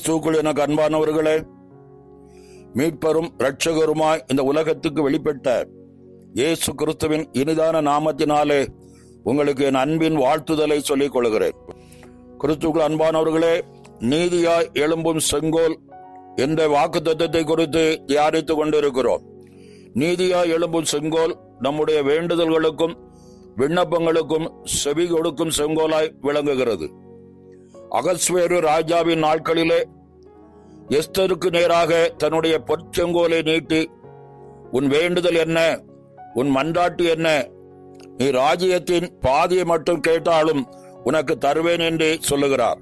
கிறிஸ்துக்குள் எனக்கு அன்பானவர்களே மீட்பரும் இரட்சகருமாய் இந்த உலகத்துக்கு வெளிப்பட்ட இயேசு கிறிஸ்துவின் இனிதான நாமத்தினாலே உங்களுக்கு என் அன்பின் வாழ்த்துதலை சொல்லிக் கொள்கிறேன். கிறிஸ்துக்குள் அன்பானவர்களே நீதியாய் எழும்பும் செங்கோல் என்ற வாக்கு தத்துவத்தை குறித்து தியானித்துக் கொண்டிருக்கிறோம். நீதியாய் எழும்பும் செங்கோல் நம்முடைய வேண்டுதல்களுக்கும் விண்ணப்பங்களுக்கும் செவி கொடுக்கும் செங்கோலாய் விளங்குகிறது. அகஸ்வேரு ராஜாவின் நாட்களிலே எஸ்தருக்கு நேராக தன்னுடைய பொற்செங்கோலை நீட்டி உன் வேண்டுதல் என்ன? உன் மன்றாட்டு என்ன? நீ ராஜ்யத்தின் பாதியை மட்டும் கேட்டாலும் உனக்கு தருவேன் என்று சொல்லுகிறார்.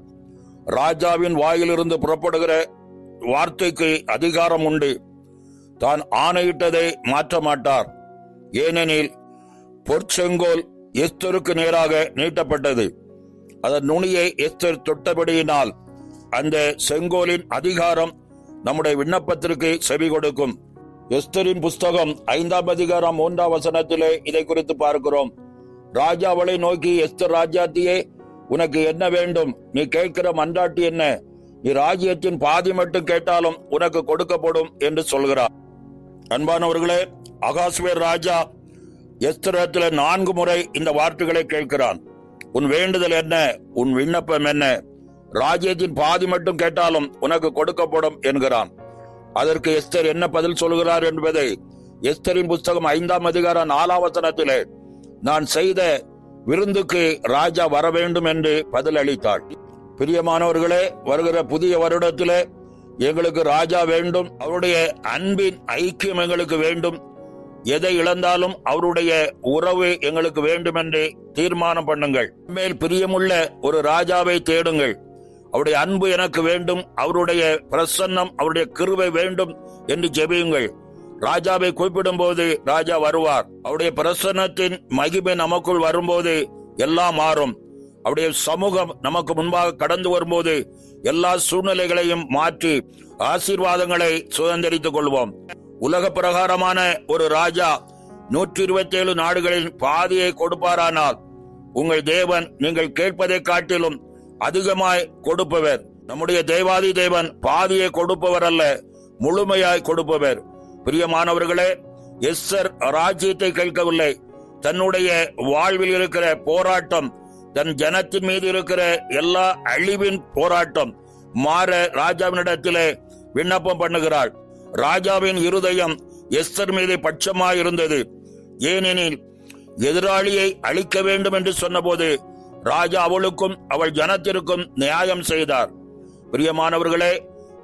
ராஜாவின் வாயிலிருந்து புறப்படுகிற வார்த்தைக்கு அதிகாரம் உண்டு. தான் ஆணையிட்டதை மாற்ற மாட்டார். ஏனெனில் பொற்செங்கோல் எஸ்தருக்கு நேராக நீட்டப்பட்டது. அதன் நுனியை எஸ்தர் தொட்டபடியினால் அந்த செங்கோலின் அதிகாரம் நம்முடைய விண்ணப்பத்திற்கு செவி கொடுக்கும். எஸ்தரின் புஸ்தகம் ஐந்தாம் அதிகாரம் மூன்றாம் வசனத்திலே இதை குறித்து பார்க்கிறோம். ராஜாவளை நோக்கி எஸ்தர் ராஜாத்தியே உனக்கு என்ன வேண்டும்? நீ கேட்கிற மன்றாட்டு என்ன? நீ ராஜ்யத்தின் பாதி மட்டும் கேட்டாலும் உனக்கு கொடுக்கப்படும் என்று சொல்கிறார். அன்பானவர்களே அகாஸ்வேர் ராஜா எஸ்தரத்தில் நான்கு முறை இந்த வார்த்தைகளை கேட்கிறான். உன் வேண்டுதல் என்ன? உன் விண்ணப்பம் என்ன? ராஜ்யத்தின் பாதி மட்டும் கேட்டாலும் உனக்கு கொடுக்கப்படும் என்கிறான். அதற்கு எஸ்தர் என்ன பதில் சொல்கிறார் என்பதை எஸ்தரின் புஸ்தகம் ஐந்தாம் அதிகார நாலாம் வசனத்திலே நான் செய்த விருந்துக்கு ராஜா வர வேண்டும் என்று பதில் அளித்தாள் பிரியமானவர்களே வருகிற புதிய வருடத்திலே எங்களுக்கு ராஜா வேண்டும். அவருடைய அன்பின் ஐக்கியம் எங்களுக்கு வேண்டும். எதை இழந்தாலும் அவருடைய உறவு எங்களுக்கு வேண்டும் என்று தீர்மானம் பண்ணுங்கள். மேல் பிரியமுள்ள ஒரு ராஜாவை தேடுங்கள். அவருடைய அன்பு எனக்கு வேண்டும். அவருடைய பிரசன்னம் அவருடைய கிருவை வேண்டும் என்று ஜெபியுங்கள். ராஜாவை கூப்பிடும் போது ராஜா வருவார். அவருடைய பிரசன்னத்தின் மகிமை நமக்குள் வரும்போது எல்லாம் மாறும். அவருடைய சமூகம் நமக்கு முன்பாக கடந்து வரும்போது எல்லா சூழ்நிலைகளையும் மாற்றி ஆசீர்வாதங்களை சுதந்திரித்துக் கொள்வோம். உலக பிரகாரமான ஒரு ராஜா நூற்றி இருபத்தி ஏழு நாடுகளின் பாதியை கொடுப்பாரானால் உங்கள் தேவன் நீங்கள் கேட்பதை காட்டிலும் அதிகமாய் கொடுப்பவர். நம்முடைய தேவாதி தேவன் பாதியை கொடுப்பவர் அல்ல முழுமையாய் கொடுப்பவர். பிரியமானவர்களே எஸ்ஸர் ராஜ்யத்தை கேட்கவில்லை. தன்னுடைய வாழ்வில் இருக்கிற போராட்டம் தன் ஜனத்தின் மீது இருக்கிற எல்லா அழிவின் போராட்டம் மாற ராஜாவினிடத்திலே விண்ணப்பம் பண்ணுகிறாள். ராஜாவின் இருதயம் எஸ்தர் மீது பட்சமாய் இருந்தது ஏனெனில் எதிராளியை அழிக்க வேண்டும் என்று சொன்னபோது ராஜா அவளுக்கும் அவள் ஜனத்திற்கும் நியாயம் செய்தார். பிரியமானவர்களே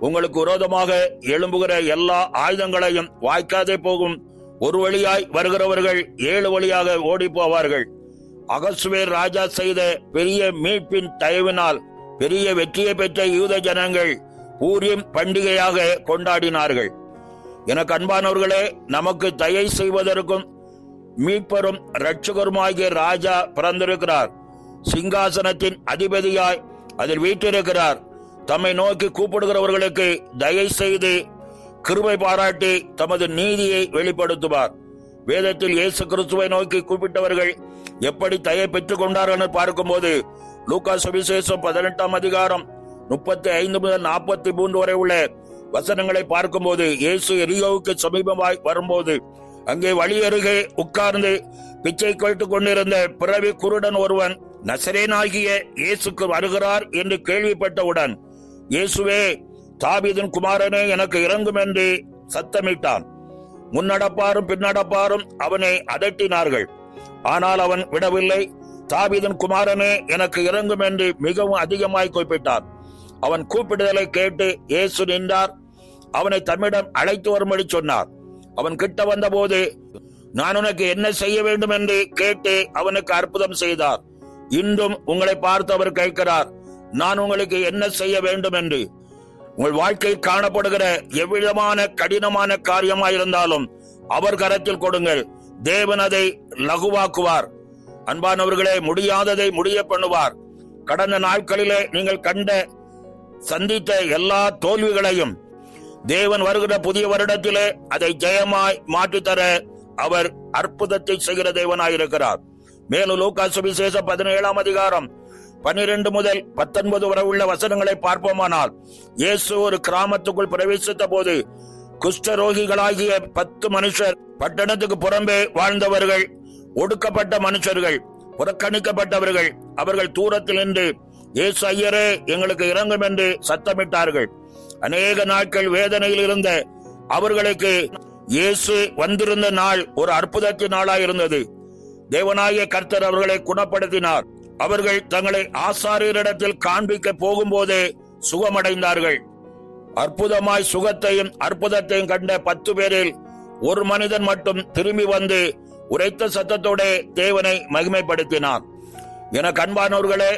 உங்களுக்கு விரோதமாக எழும்புகிற எல்லா ஆயுதங்களையும் வாய்க்காதே போகும். ஒரு வழியாய் வருகிறவர்கள் ஏழு வழியாக ஓடி போவார்கள் அகஸ்வேர் ராஜா செய்த பெரிய மீட்பின் தயவினால் பெரிய வெற்றியை பெற்ற யூத ஜனங்கள் பூரியம் பண்டிகையாக கொண்டாடினார்கள். எனக்கு அன்பானவர்களே நமக்கு தயை செய்வதற்கும் மீட்பரும் இரட்சகருமாகிய ராஜா பிறந்திருக்கிறார். சிங்காசனத்தின் அதிபதியாய் அதில் வீட்டிருக்கிறார் தம்மை நோக்கி கூப்பிடுகிறவர்களுக்கு தயை செய்து கிருபை பாராட்டி தமது நீதியை வெளிப்படுத்துவார். வேதத்தில் இயேசு கிறிஸ்துவை நோக்கி கூப்பிட்டவர்கள் எப்படி தயை பெற்றுக் கொண்டார்கள் பார்க்கும்போது லூகா சுவிசேஷம் பதினெட்டாம் அதிகாரம் முப்பத்தி ஐந்து முதல் நாற்பத்தி மூன்று வரை உள்ள வசனங்களை பார்க்கும்போது இயேசு எரியோவுக்கு சமீபமாய் வரும்போது அங்கே வழி அருகே உட்கார்ந்து பிச்சை கேட்டுக் கொண்டிருந்த பிறவி குருடன் ஒருவன் நசரேனாகிய இயேசுக்கு வருகிறார் என்று கேள்விப்பட்டவுடன் இயேசுவே தாவீதின் குமாரனே எனக்கு இறங்கும் என்று சத்தமிட்டான். முன்னடப்பாரும் பின்னடப்பாரும் அவனை அதட்டினார்கள். ஆனால் அவன் விடவில்லை. தாபிதன் குமாரனே எனக்கு இறங்கும் என்று மிகவும் அதிகமாய் கூப்பிட்டான் அவன் கூப்பிடுதலை கேட்டு இயேசு நின்றார். அவனை தம்மிடம் அழைத்து வரும்படி சொன்னார். அவன் கிட்ட வந்தபோது நான் உனக்கு என்ன செய்ய வேண்டும்? என்று கேட்டு அவனுக்கு அற்புதம் செய்தார். இன்றும் உங்களை பார்த்து அவர் கேட்கிறார் நான் உங்களுக்கு என்ன செய்ய வேண்டும்? என்று. உங்கள் வாழ்க்கையில் காணப்படுகிற எவ்விதமான கடினமான காரியமாயிருந்தாலும் அவர் கரத்தில் கொடுங்கள். தேவன் அதை லகுவாக்குவார். அன்பானவர்களே முடியாததை முடிய பண்ணுவார். கடந்த நாட்களிலே நீங்கள் கண்ட சந்தித்த எல்லா தோல்விகளையும் தேவன் வருகிற புதிய வருடத்திலே அதை ஜெயமாய் மாற்றித்தர அவர் அற்புதத்தை செய்கிற தேவனாயிருக்கிறார். மேலும் லூக்கா விசேஷ பதினேழாம் அதிகாரம் பனிரெண்டு முதல் பத்தொன்பது வரை உள்ள வசனங்களை பார்ப்போமானால் இயேசு ஒரு கிராமத்துக்குள் பிரவேசித்த போது குஷ்டரோகிகளாகிய பத்து மனுஷர் பட்டணத்துக்கு புறம்பே வாழ்ந்தவர்கள் ஒடுக்கப்பட்ட மனுஷர்கள் புறக்கணிக்கப்பட்டவர்கள் அவர்கள் தூரத்தில் நின்று இயேசு ஐயரே எங்களுக்கு இறங்கும் என்று சத்தமிட்டார்கள். அநேக நாட்கள் வேதனையில் இருந்த அவர்களுக்கு இயேசு வந்திருந்த நாள் ஒரு அற்புதத்தின் நாளாய் இருந்தது தேவனாய கர்த்தர் அவர்களை குணப்படுத்தினார். அவர்கள் தங்களை ஆசாரியரிடத்தில் காண்பிக்க போகும்போதே சுகமடைந்தார்கள். அற்புதமாய் சுகத்தையும் அற்புதத்தையும் கண்ட பத்து பேரில் ஒரு மனிதன் மட்டும் திரும்பி வந்து உரைத்த சத்தத்தோட தேவனை மகிமைப்படுத்தினார். என கண்பானோர்களே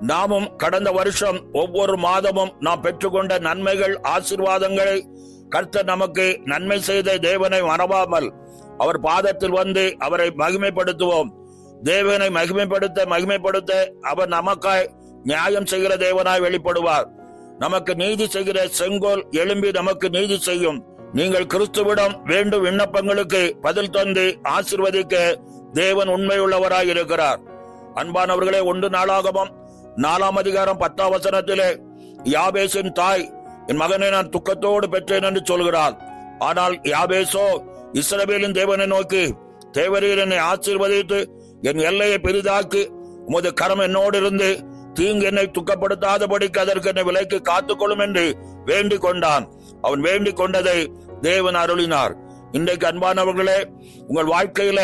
நாமும் கடந்த வருஷம் ஒவ்வொரு மாதமும் நாம் பெற்றுக்கொண்ட நன்மைகள் ஆசீர்வாதங்களை கர்த்தர் நமக்கு நன்மை செய்த தேவனை மறவாமல் அவர் பாதத்தில் வந்து அவரை மகிமைப்படுத்துவோம். தேவனை மகிமைப்படுத்த மகிமைப்படுத்த அவர் நமக்காய் நியாயம் செய்கிற தேவனாய் வெளிப்படுவார். நமக்கு நீதி செய்கிற செங்கோல் எழும்பி நமக்கு நீதி செய்யும். நீங்கள் கிறிஸ்துவிடம் வேண்டும் விண்ணப்பங்களுக்கு பதில் தந்து ஆசிர்வதிக்க தேவன் உண்மையுள்ளவராய் இருக்கிறார். அன்பானவர்களே ஒன்று நாளாகவும் நாலாம் அதிகாரம் பத்தாம் வசனத்திலே யாபேசின் தாய் என் மகனை நான் துக்கத்தோடு பெற்றேன் என்று சொல்கிறார் ஆனால் யாபேசோ இஸ்ரவேலின் தேவனை நோக்கி தேவரீர் என்னை ஆசீர்வதித்து என் எல்லையை பெரிதாக்கி உமது கரம் என்னோடு இருந்து தீங்கு என்னை துக்கப்படுத்தாதபடிக்கு அதற்கு என்னை விலைக்கு காத்துக்கொள்ளும் என்று வேண்டிக் கொண்டான் அவன் வேண்டிக் கொண்டதை தேவன் அருளினார் இன்றைக்கு அன்பானவர்களே உங்கள் வாழ்க்கையில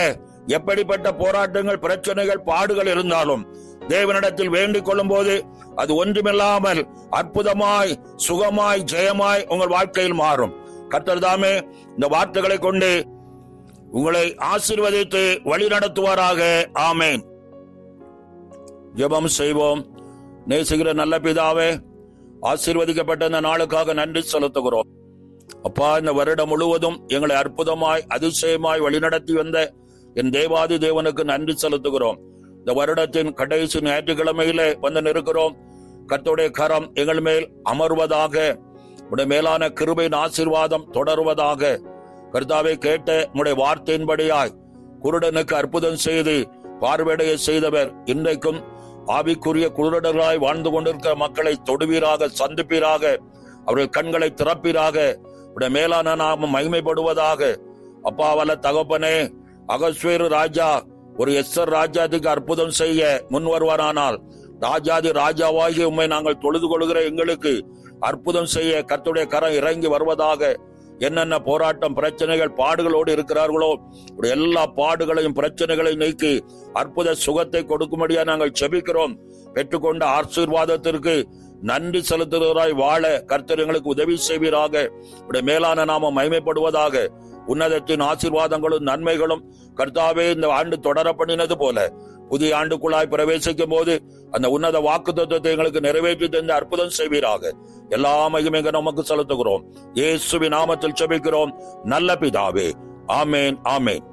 எப்படிப்பட்ட போராட்டங்கள் பிரச்சனைகள் பாடுகள் இருந்தாலும் தேவனிடத்தில் வேண்டிக் கொள்ளும் போது அது ஒன்றுமில்லாமல் அற்புதமாய் சுகமாய் ஜெயமாய் உங்கள் வாழ்க்கையில் மாறும். கர்த்தர் தாமே இந்த வார்த்தைகளை கொண்டு உங்களை ஆசீர்வதித்து வழி நடத்துவாராக. ஆமேன். ஜெபம் செய்வோம். நேசுகிற நல்ல பிதாவே ஆசீர்வதிக்கப்பட்ட இந்த நாளுக்காக நன்றி செலுத்துகிறோம். அப்பா இந்த வருடம் முழுவதும் எங்களை அற்புதமாய் அதிசயமாய் வழிநடத்தி வந்த என் தேவாதி தேவனுக்கு நன்றி செலுத்துகிறோம். இந்த வருடத்தின் கடைசி ஞாயிற்றுக்கிழமையில வந்து நிற்கிறோம். கத்துடைய கரம் எங்கள் மேல் அமர்வதாக உடைய மேலான கிருபையின் ஆசீர்வாதம் தொடர்வதாக. கர்த்தாவை கேட்ட உடைய வார்த்தையின்படியாய் குருடனுக்கு அற்புதம் செய்து பார்வையடைய செய்தவர் இன்றைக்கும் ஆவிக்குரிய குருடர்களாய் வாழ்ந்து கொண்டிருக்கிற மக்களை தொடுவீராக சந்திப்பீராக அவர்கள் கண்களை திறப்பீராக உடைய மேலான நாமம் மகிமைப்படுவதாக. அப்பாவல தகப்பனே அகஸ்வேரு ராஜா ஒரு எஸ்ஸர் ராஜாதிக்கு அற்புதம் செய்ய முன் வருவாரானால் ராஜாதி ராஜாவாகி உண்மை நாங்கள் தொழுது கொள்கிற எங்களுக்கு அற்புதம் செய்ய கர்த்தருடைய கரம் இறங்கி வருவதாக என்னென்ன போராட்டம் பிரச்சனைகள் பாடுகளோடு இருக்கிறார்களோ எல்லா பாடுகளையும் பிரச்சனைகளையும் நீக்கி அற்புத சுகத்தை கொடுக்கும்படியா நாங்கள் செபிக்கிறோம். பெற்றுக்கொண்ட ஆசீர்வாதத்திற்கு நன்றி செலுத்துகிறவராய் வாழ கர்த்தர் எங்களுக்கு உதவி செய்வீராக. மேலான நாமம் மகிமைப்படுவதாக உன்னதத்தின் ஆசீர்வாதங்களும் நன்மைகளும் கர்த்தாவே இந்த ஆண்டு தொடர பண்ணினது போல. புதிய ஆண்டுக்குள்ளாய் பிரவேசிக்கும் போது அந்த உன்னத வாக்கு தத்துவத்தை எங்களுக்கு நிறைவேற்றி தந்து அற்புதம் செய்வீராக. எல்லா மகிமைங்க நமக்கு செலுத்துகிறோம். இயேசுவின் நாமத்தில் செபிக்கிறோம். நல்ல பிதாவே. ஆமேன் ஆமேன்.